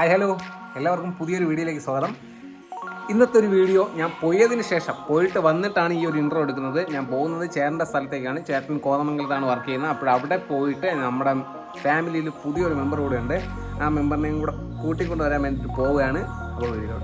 Hi hello എല്ലാവർക്കും പുതിയൊരു വീഡിയോയിലേക്ക് സ്വാഗതം. ഇന്നത്തെ ഒരു വീഡിയോ ഞാൻ പോയതിന് ശേഷം പോയിട്ട് വന്നിട്ടാണ് ഈ ഒരു ഇൻട്രോ എടുക്കുന്നത്. ഞാൻ പോകുന്നത് ചേട്ടന്റെ സ്ഥലത്തേക്കാണ്. ചേട്ടൻ കോതമംഗലത്താണ് വർക്ക് ചെയ്യുന്നത്. അപ്പോൾ അവിടെ പോയിട്ട് നമ്മുടെ ഫാമിലിയിൽ പുതിയൊരു മെമ്പർ കൂടെ ഉണ്ട്. ആ മെമ്പറിനെയും കൂടെ കൂട്ടിക്കൊണ്ട് വരാൻ വേണ്ടിയിട്ട് പോവുകയാണ്. അപ്പോൾ വീഡിയോ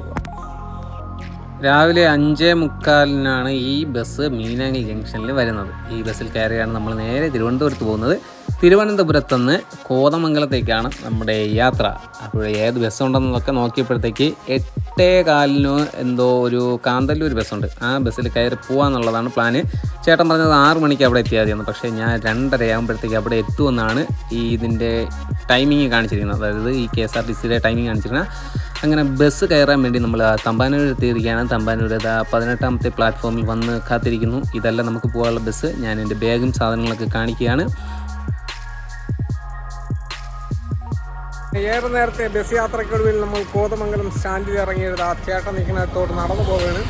രാവിലെ അഞ്ചേ മുക്കാലിനാണ് ഈ ബസ് മീനാങ്ങി ജംഗ്ഷനിൽ വരുന്നത്. ഈ ബസ്സിൽ കയറിയാണ് നമ്മൾ നേരെ തിരുവനന്തപുരത്ത് പോകുന്നത്. തിരുവനന്തപുരത്ത് നിന്ന് കോതമംഗലത്തേക്കാണ് നമ്മുടെ യാത്ര. അപ്പോൾ ഏത് ബസ്സുണ്ടെന്നൊക്കെ നോക്കിയപ്പോഴത്തേക്ക് എട്ടേ കാലിന് എന്തോ ഒരു കാന്തല്ലൂർ ബസ്സുണ്ട്. ആ ബസ്സിൽ കയറി പോകാമെന്നുള്ളതാണ് പ്ലാന്. ചേട്ടൻ പറഞ്ഞത് ആറ് മണിക്ക് അവിടെ എത്തിയാൽ മതിയെന്ന് പക്ഷേ ഞാൻ രണ്ടരയാകുമ്പോഴത്തേക്ക് അവിടെ എത്തുമെന്നാണ് ഈ ഇതിന്റെ ടൈമിങ് കാണിച്ചിരിക്കുന്നത്. അതായത് ഈ കെ എസ് ആർ ടി സിയുടെ ടൈമിങ് കാണിച്ചിരിക്കുന്നത്. അങ്ങനെ ബസ് കയറാൻ വേണ്ടി നമ്മൾ തമ്പാനൂർ എത്തിയിരിക്കുകയാണ്. തമ്പാനൂർ ഇതാ പതിനെട്ടാമത്തെ പ്ലാറ്റ്ഫോമിൽ വന്ന് കാത്തിരിക്കുന്നു. ഇതല്ല നമുക്ക് പോകാനുള്ള ബസ്. ഞാൻ എന്റെ ബാഗും സാധനങ്ങളൊക്കെ കാണിക്കുകയാണ്. ഏറെ നേരത്തെ ബസ് യാത്രയ്ക്കൊടുവിൽ നമ്മൾ കോതമംഗലം സ്റ്റാൻഡിൽ ഇറങ്ങിയത് ആ ചേട്ടൻ നിൽക്കുന്നിടത്തോട്ട് നടന്നു പോവുകയാണ്.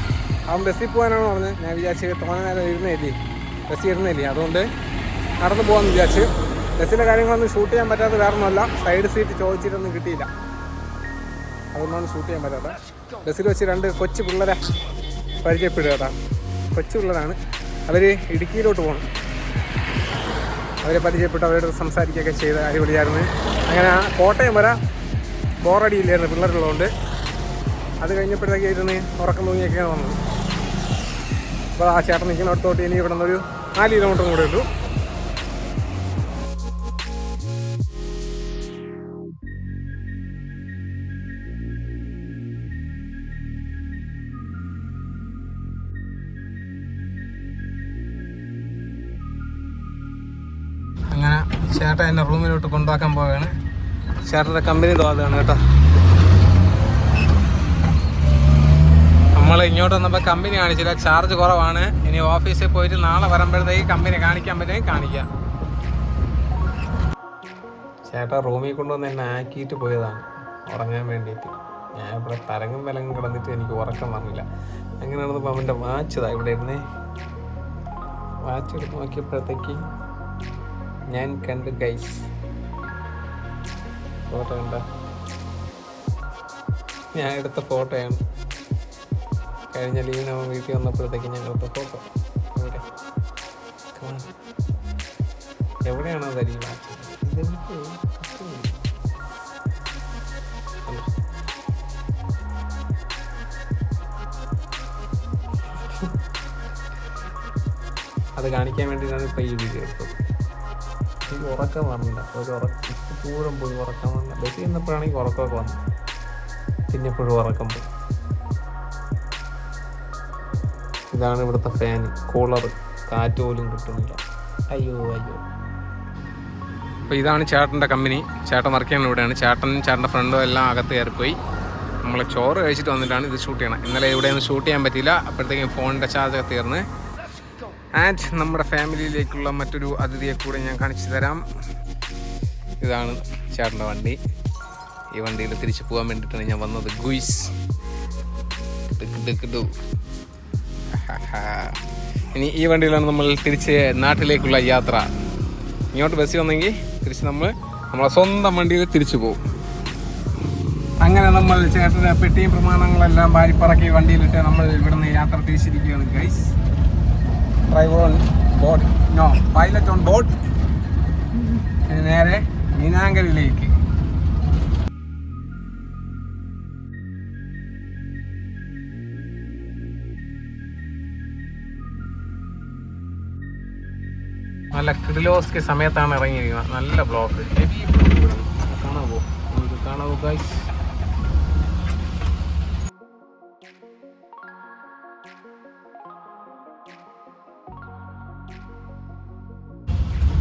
അവൻ ബസ്സിൽ പോകാനാണ് പറഞ്ഞത്? ഞാൻ വിചാരിച്ചു തോന്നാൻ നേരം ഇരുന്നില്ലേ? ബസ്സിൽ ഇരുന്നില്ലേ? അതുകൊണ്ട് നടന്നു പോകാമെന്ന് വിചാരിച്ചു. ബസ്സിലെ കാര്യങ്ങളൊന്നും ഷൂട്ട് ചെയ്യാൻ പറ്റാത്ത കാരണമല്ല. സൈഡ് സീറ്റ് ചോദിച്ചിട്ടൊന്നും കിട്ടിയില്ല. അതുകൊണ്ടാണ് ഷൂട്ട് ചെയ്യാൻ പറ്റാത്ത ബസ്സിൽ വെച്ച് രണ്ട് കൊച്ചു പിള്ളേരെ പരിചയപ്പെടുക കൊച്ചു പിള്ളേരാണ്. അവർ ഇടുക്കിയിലോട്ട് പോകണം. അവരെ പരിചയപ്പെട്ട് അവരോട് സംസാരിക്കുകയൊക്കെ ചെയ്ത് അടിപൊളിയായിരുന്നു. അങ്ങനെ ആ കോട്ടയം വരെ ബോറടിയില്ലായിരുന്നു പിള്ളേരുള്ളതുകൊണ്ട്. അത് കഴിഞ്ഞപ്പോഴത്തേക്ക് ഇരുന്ന് ഉറക്കം തൂങ്ങിയൊക്കെയാണ് വന്നത്. അപ്പോൾ ആ ചേട്ടൻ നിൽക്കുന്ന അടുത്തോട്ട് ഇനി ഇവിടെ നിന്നൊരു നാല് കിലോമീറ്ററും കൂടെ ഉള്ളൂ. ചേട്ടൻ എന്നെ റൂമിലോട്ട് കൊണ്ടുപോക്കാൻ പോവുകയാണ് ചേട്ടന്റെ കമ്പനി തോന്നുകയാണ് കേട്ടോ. നമ്മൾ ഇങ്ങോട്ട് വന്നപ്പോൾ കമ്പനി കാണിച്ചില്ല. ചാർജ് കുറവാണ്. ഇനി ഓഫീസിൽ പോയിട്ട് നാളെ വരുമ്പോഴത്തേക്ക് കമ്പനി കാണിക്കാൻ പറ്റുമെങ്കിൽ കാണിക്കാം. ചേട്ടാ റൂമിൽ കൊണ്ടുവന്ന് എന്നെ ആക്കിയിട്ട് പോയതാണ്. ഉറങ്ങാൻ വേണ്ടിയിട്ട്. ഞാൻ ഇവിടെ തരങ്ങും വിലങ്ങും കിടന്നിട്ട് എനിക്ക് ഉറക്കം വന്നില്ല. അങ്ങനെ നടന്നപ്പോൾ അവന്റെ വാച്ച് ഇവിടെ ഇരുന്നേ. വാച്ച് എടുത്ത് നോക്കിയപ്പോഴത്തേക്ക് ഞാൻ കണ്ട് ഗൈസ് ഫോട്ടോ കണ്ട? ഞാൻ എടുത്ത ഫോട്ടോയാണ്. കഴിഞ്ഞ ലീവിന് അവൻ വീട്ടിൽ വന്നപ്പോഴത്തേക്ക് ഞാൻ എടുത്ത ഫോട്ടോ. ഇവിടെ. എവിടെയാണോ ഇതെനിക്ക് അത് കാണിക്കാൻ വേണ്ടിയിട്ടാണ് ഇപ്പോൾ ഈ വീഡിയോ എടുത്തത്. എനിക്ക് ഉറക്കം വന്നില്ല. ഒരു ഉറക്കം പൂരം പോയി ഉറക്കം വന്നില്ല. ബസ്സിൽ നിന്നപ്പോഴാണെങ്കിൽ ഉറക്കമൊക്കെ വന്നു. പിന്നെ എപ്പോഴും ഉറക്കം പോയി. ഇതാണ് ഇവിടുത്തെ ഫാൻ കൂളർ കാറ്റ് പോലും കിട്ടുന്നില്ല. അയ്യോ അയ്യോ. അപ്പോൾ ഇതാണ് ചേട്ടന്റെ കമ്പനി ചേട്ടൻ വർക്ക് ചെയ്യുന്ന ഇവിടെയാണ്. ചേട്ടനും ചേട്ടന്റെ ഫ്രണ്ടും എല്ലാം അകത്ത് കയറിപ്പോയി. നമ്മൾ ചോറ് കഴിച്ചിട്ട് വന്നിട്ടാണ് ഇത് ഷൂട്ട് ചെയ്യണം. ഇന്നലെ ഇവിടെയൊന്നും ഷൂട്ട് ചെയ്യാൻ പറ്റിയില്ല. അപ്പോഴത്തേക്കും ഫോണിന്റെ ചാർജ് ഒക്കെ തീർന്ന്. ആൻഡ് നമ്മുടെ ഫാമിലിയിലേക്കുള്ള മറ്റൊരു അതിഥിയെ കൂടെ ഞാൻ കാണിച്ചു തരാം. ഇതാണ് ചേട്ടന്റെ വണ്ടി. ഈ വണ്ടിയിൽ തിരിച്ചു പോകാൻ വേണ്ടിയിട്ടാണ് ഞാൻ വന്നത്. ഗുയിസ്. ഇനി ഈ വണ്ടിയിലാണ് നമ്മൾ തിരിച്ച് നാട്ടിലേക്കുള്ള യാത്ര. ഇങ്ങോട്ട് ബസ് വന്നെങ്കിൽ തിരിച്ച് നമ്മൾ നമ്മളെ സ്വന്തം വണ്ടിയിൽ തിരിച്ചു പോകും. അങ്ങനെ നമ്മൾ ചേട്ടന്റെ പെട്ടിയും പ്രമാണങ്ങളെല്ലാം വാരിപ്പറക്കി വണ്ടിയിലിട്ട് നമ്മൾ ഇവിടുന്ന് യാത്ര തിരിച്ചിരിക്കുകയാണ് guys driver on boat no pilot on boat നേരെ മീനാങ്കരിയിലേക്ക് നല്ല കിടിലോസ്കി സമയത്താണ് ഇറങ്ങിയിരിക്കുന്നത്. നല്ല ബ്ലോക്ക് ഹെവി ബ്ലോക്ക് കാണാവോ? കാണാവോ ഗൈസ്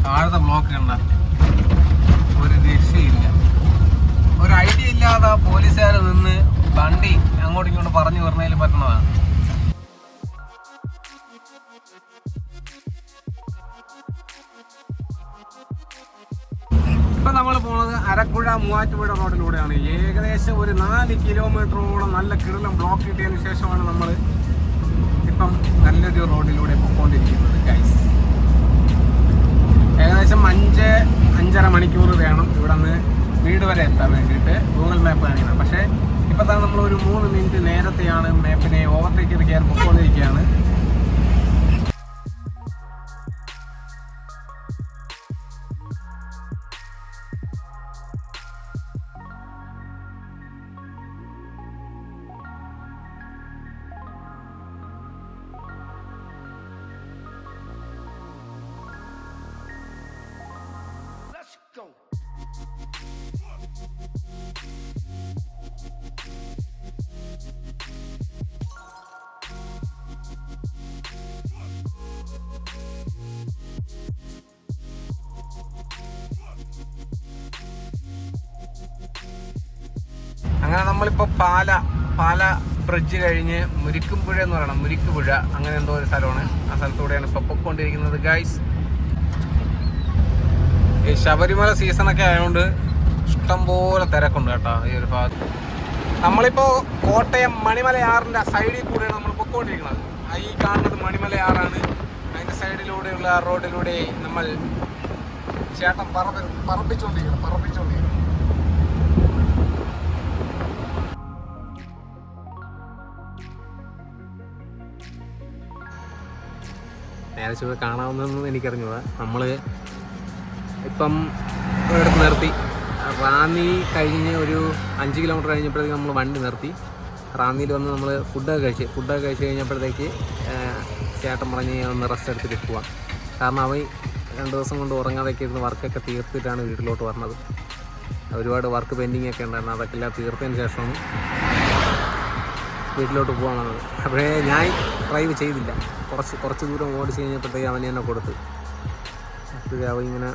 താഴത്തെ ബ്ലോക്ക് കണ്ട ഒരു രക്ഷയില്ല. ഒരു ഐഡിയ ഇല്ലാതെ പോലീസുകാർ നിന്ന് വണ്ടി അങ്ങോട്ടും ഇങ്ങോട്ടും പറഞ്ഞു പറഞ്ഞതിൽ പറ്റണതാണ്. ഇപ്പം നമ്മൾ പോണത് അരക്കുഴ മൂവാറ്റുപുഴ റോഡിലൂടെയാണ്. ഏകദേശം ഒരു നാല് കിലോമീറ്ററോളം നല്ല കിടലം ബ്ലോക്ക് കിട്ടിയതിന് ശേഷമാണ് നമ്മൾ ഇപ്പം നല്ലൊരു റോഡിലൂടെ പോയിക്കൊണ്ടിരിക്കുന്നത് ഗൈസ് ഏകദേശം അഞ്ച് അഞ്ചര മണിക്കൂർ വേണം ഇവിടെ നിന്ന് വീട് വരെ എത്താൻ വേണ്ടിയിട്ട് ഗൂഗിൾ മാപ്പ് കാണിക്കണം പക്ഷേ ഇപ്പോൾ തന്നെ നമ്മൾ ഒരു മൂന്ന് മിനിറ്റ് നേരത്തെയാണ് മാപ്പിനെ ഓവർടേക്ക് ചെയ്ത് കയറി പൊക്കോണ്ടിരിക്കുകയാണ്. Go. അങ്ങനെ നമ്മളിപ്പോ പാല പാല ബ്രിഡ്ജ് കഴിഞ്ഞ് മുരിക്കുംപുഴ എന്ന് പറയണം. മുരിക്കുപുഴ. അങ്ങനെ എന്തോ ഒരു സ്ഥലമാണ്. ആ സ്ഥലത്തൂടെയാണ് ഇപ്പൊ പൊക്കോണ്ടിരിക്കുന്നത്. ഗൈസ് ഈ ശബരിമല സീസണൊക്കെ ആയതുകൊണ്ട് ഇഷ്ടംപോലെ തിരക്കുണ്ട് കേട്ടോ ഈ ഒരു ഭാഗത്ത്. നമ്മളിപ്പോ കോട്ടയം മണിമലയാറിന്റെ സൈഡിൽ കൂടെയാണ് നമ്മൾ പൊക്കോണ്ടിരിക്കുന്നത്. ആ ഈ കാണുന്നത് മണിമലയാറാണ്. അതിന്റെ സൈഡിലൂടെയുള്ള റോഡിലൂടെ നമ്മൾ ചേട്ടൻ പറമ്പ് പറപ്പിച്ചുകൊണ്ടിരിക്കുന്നു പറപ്പിച്ചുകൊണ്ടിരിക്കുന്നു നേരെ ചുവ കാണാവുന്നതെന്ന് എനിക്കറിഞ്ഞൂടാ. നമ്മൾ ഇപ്പം ഒരിടത്ത് നിർത്തി. റാന്നി കഴിഞ്ഞ് ഒരു അഞ്ച് കിലോമീറ്റർ കഴിഞ്ഞപ്പോഴത്തേക്ക് നമ്മൾ വണ്ടി നിർത്തി. റാന്നിയിൽ വന്ന് നമ്മൾ ഫുഡൊക്കെ കഴിച്ച് ഫുഡൊക്കെ കഴിച്ച് കഴിഞ്ഞപ്പോഴത്തേക്ക് ചേട്ടൻ പറഞ്ഞ് ഒന്ന് റെസ്റ്റ് എടുത്തിട്ട് പോവാം. കാരണം അവൻ രണ്ട് ദിവസം കൊണ്ട് ഉറങ്ങാതൊക്കെ ഇരുന്ന് വർക്കൊക്കെ തീർത്തിട്ടാണ് വീട്ടിലോട്ട് വന്നത്. ഒരുപാട് വർക്ക് പെൻഡിങ് ഒക്കെ ഉണ്ടായിരുന്നു. അതൊക്കെ എല്ലാം തീർത്തതിന് ശേഷമാണ് വീട്ടിലോട്ട് പോകാനുള്ളത് അപ്പോഴേ ഞാൻ ഡ്രൈവ് ചെയ്തില്ല. കുറച്ച് കുറച്ച് ദൂരം ഓടിച്ച് കഴിഞ്ഞപ്പോഴത്തേക്ക് അവൻ എന്നെ കൊടുത്ത്. അവൻ ഇങ്ങനെ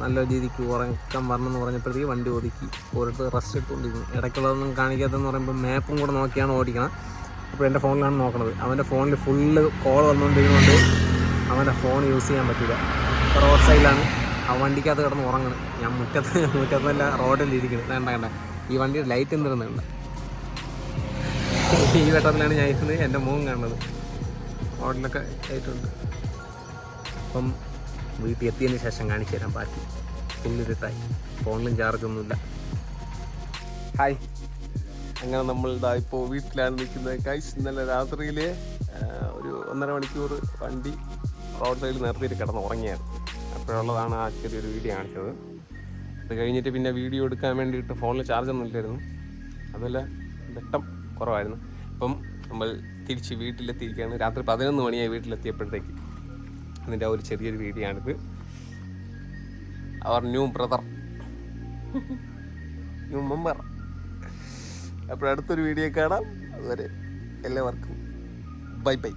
നല്ല രീതിക്ക് ഉറക്കം എന്ന് പറഞ്ഞപ്പോഴത്തേക്ക് വണ്ടി ഒതുക്കി. ഓരോരുത്തർ റെസ്റ്റ് എടുത്തുകൊണ്ടിരുന്നു ഇടയ്ക്കുള്ളതൊന്നും കാണിക്കാത്തതെന്ന് പറയുമ്പോൾ മാപ്പും കൂടെ നോക്കിയാണ് ഓടിക്കണം. അപ്പോൾ എന്റെ ഫോണിലാണ് നോക്കണത്. അവന്റെ ഫോണിൽ ഫുള്ള് കോൾ വന്നുകൊണ്ടിരുന്നുകൊണ്ട് അവന്റെ ഫോൺ യൂസ് ചെയ്യാൻ പറ്റില്ല. ഇപ്പോൾ റോഡ് സൈഡിലാണ് ആ വണ്ടിക്കകത്ത് കിടന്ന് ഉറങ്ങണം. ഞാൻ മുറ്റത്ത് മുറ്റത്തല്ല റോഡിൽ ഇരിക്കുന്നത് വേണ്ട വേണ്ട. ഈ വണ്ടിയുടെ ലൈറ്റ് എന്തിരുന്നുണ്ട് ഈ വെട്ടത്തിലാണ് ഞാൻ ഇരുന്നത്. എന്റെ മുഖം കാണുന്നത്. റോഡിലൊക്കെ ലൈറ്റുണ്ട് അപ്പം വീട്ടിൽ എത്തിയതിന് ശേഷം കാണിച്ചു തരാൻ ബാക്കി ഫുള്ളിരുട്ടായി ഫോണിലും ചാർജൊന്നുമില്ല ഹായ് അങ്ങനെ നമ്മൾ ഇതാ ഇപ്പോൾ വീട്ടിലാണ് നിൽക്കുന്നത്. കൈസ് ഇന്നലെ രാത്രിയിൽ ഒരു ഒന്നര മണിക്കൂർ വണ്ടി റോഡ് സൈഡിൽ നിർത്തിയിട്ട് കിടന്ന് ഉറങ്ങിയാണ്. അപ്പോഴുള്ളതാണ് ആ ചെറിയൊരു വീഡിയോ കാണിച്ചത്. അത് കഴിഞ്ഞിട്ട് പിന്നെ വീഡിയോ എടുക്കാൻ വേണ്ടിയിട്ട് ഫോണിൽ ചാർജ് ഒന്നും ഇല്ലായിരുന്നു. അതുപോലെ വെട്ടം കുറവായിരുന്നു. ഇപ്പം നമ്മൾ തിരിച്ച് വീട്ടിലെത്തിയിരിക്കുകയാണ്. രാത്രി പതിനൊന്ന് മണിയായി വീട്ടിലെത്തിയപ്പോഴത്തേക്ക്. അതിന്റെ ആ ഒരു ചെറിയൊരു വീഡിയോ ആണിത് അവർ ന്യൂ ബ്രദർ ന്യൂ മെമ്പർ അപ്പോൾ അടുത്തൊരു വീഡിയോ കാണാം. അതുവരെ എല്ലാവർക്കും ബൈ ബൈ.